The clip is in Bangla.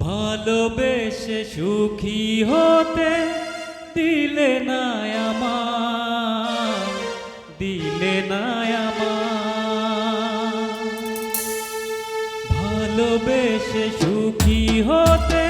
ভালোবেসে সুখী হতে দিলে না আমার দিলে না আমার। ভালোবেসে সুখী হতে